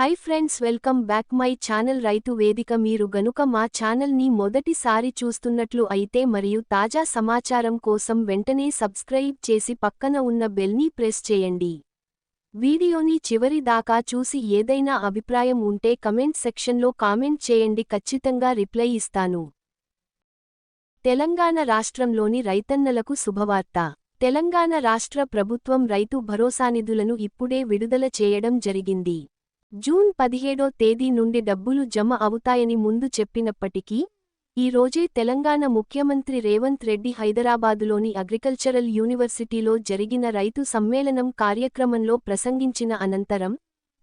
Hi friends welcome back my channel Raithu Vedika మీరు గనుక మా ఛానల్ని మొదటిసారి చూస్తున్నట్లు అయితే మరియు తాజా సమాచారం కోసం వెంటనే సబ్స్క్రైబ్ చేసి పక్కన ఉన్న బెల్ని ప్రెస్ చేయండి. వీడియోని చివరి దాకా చూసి ఏదైనా అభిప్రాయం ఉంటే కమెంట్ సెక్షన్లో కామెంట్ చేయండి. ఖచ్చితంగా రిప్లై ఇస్తాను. తెలంగాణ రాష్ట్రంలోని రైతన్నలకు శుభవార్త. తెలంగాణ రాష్ట్ర ప్రభుత్వం రైతు భరోసా నిధులను ఇప్పుడే విడుదల చేయడం జరిగింది. జూన్ పదిహేడో తేదీ నుండి డబ్బులు జమ అవుతాయని ముందు చెప్పినప్పటికీ ఈ రోజే తెలంగాణ ముఖ్యమంత్రి రేవంత్ రెడ్డి హైదరాబాదులోని అగ్రికల్చరల్ యూనివర్సిటీలో జరిగిన రైతు సమ్మేళనం కార్యక్రమంలో ప్రసంగించిన అనంతరం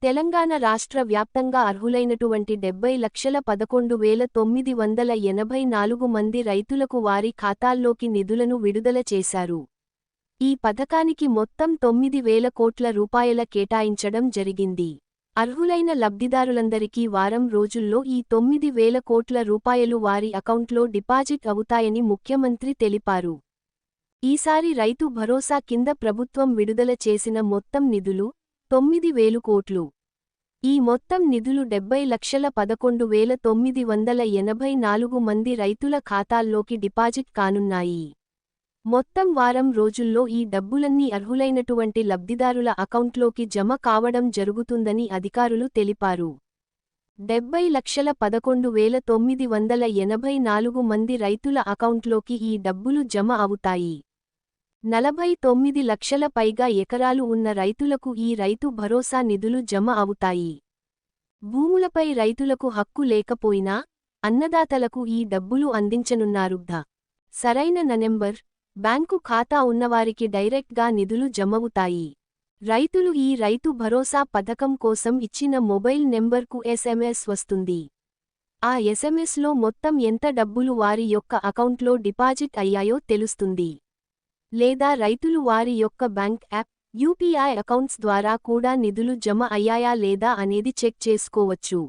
తెలంగాణ రాష్ట్ర వ్యాప్తంగా అర్హులైనటువంటి డెబ్బై లక్షల పదకొండు వేల తొమ్మిది వందల ఎనభై నాలుగు మంది రైతులకు వారి ఖాతాల్లోకి నిధులను విడుదల చేశారు. ఈ పథకానికి మొత్తం తొమ్మిది వేల కోట్ల రూపాయల కేటాయించడం జరిగింది. అర్హులైన లబ్ధిదారులందరికీ వారం రోజుల్లో ఈ తొమ్మిది వేల కోట్ల రూపాయలు వారి అకౌంట్లో డిపాజిట్ అవుతాయని ముఖ్యమంత్రి తెలిపారు. ఈసారి రైతు భరోసా కింద ప్రభుత్వం విడుదల చేసిన మొత్తం నిధులు తొమ్మిది వేలు కోట్లు. ఈ మొత్తం నిధులు డెబ్బై లక్షల పదకొండు వేల తొమ్మిది వందల ఎనభై నాలుగు మంది రైతుల ఖాతాల్లోకి డిపాజిట్ కానున్నాయి. మొత్తం వారం రోజుల్లో ఈ డబ్బులన్నీ అర్హులైనటువంటి లబ్ధిదారుల అకౌంట్లోకి జమ కావడం జరుగుతుందని అధికారులు తెలిపారు. డెబ్బై లక్షల పదకొండు వేల తొమ్మిది వందల ఎనభై నాలుగు మంది రైతుల అకౌంట్లోకి ఈ డబ్బులు జమ అవుతాయి. నలభై తొమ్మిది లక్షల పైగా ఎకరాలు ఉన్న రైతులకు ఈ రైతు భరోసా నిధులు జమ అవుతాయి. భూములపై రైతులకు హక్కు లేకపోయినా అన్నదాతలకు ఈ డబ్బులు అందించనున్నారుగ్ధ సరైన ననెంబర్ బ్యాంకు ఖాతా ఉన్నవారికి డైరెక్ట్గా నిధులు జమవుతాయి. రైతులు ఈ రైతు భరోసా పథకం కోసం ఇచ్చిన మొబైల్ నెంబర్కు ఎస్ఎంఎస్ వస్తుంది. ఆ ఎస్ఎంఎస్లో మొత్తం ఎంత డబ్బులు వారి యొక్క అకౌంట్లో డిపాజిట్ అయ్యాయో తెలుస్తుంది. లేదా రైతులు వారి యొక్క బ్యాంక్ యాప్ యూపీఐ అకౌంట్స్ ద్వారా కూడా నిధులు జమ అయ్యాయా లేదా అనేది చెక్ చేసుకోవచ్చు.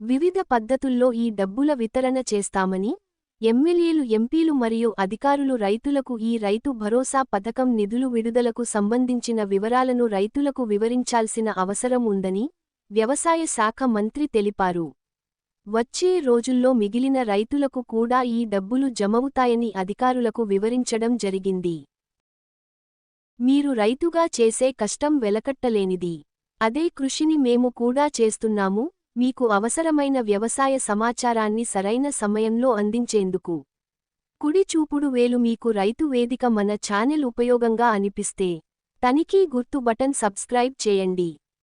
వివిధ పద్ధతుల్లో ఈ డబ్బుల వితరణ చేస్తామని ఎమ్మెల్యేలు ఎంపీలు మరియు అధికారులు రైతులకు ఈ రైతు భరోసా పథకం నిధులు విడుదలకు సంబంధించిన వివరాలను రైతులకు వివరించాల్సిన అవసరం ఉందని వ్యవసాయ శాఖ మంత్రి తెలిపారు. వచ్చే రోజుల్లో మిగిలిన రైతులకు కూడా ఈ డబ్బులు జమవుతాయని అధికారులకు వివరించడం జరిగింది. మీరు రైతుగా చేసే కష్టం వెలకట్టలేనిది. అదే కృషిని మేము కూడా చేస్తున్నాము మీకు అవసరమైన వ్యవసాయ సమాచారాన్ని సరైన సమయంలో అందించేందుకు కుడి చూపుడు వేలు మీకు రైతు వేదిక మన ఛానెల్ ఉపయోగంగా అనిపిస్తే తనిఖీ గుర్తు బటన్ సబ్స్క్రైబ్ చేయండి.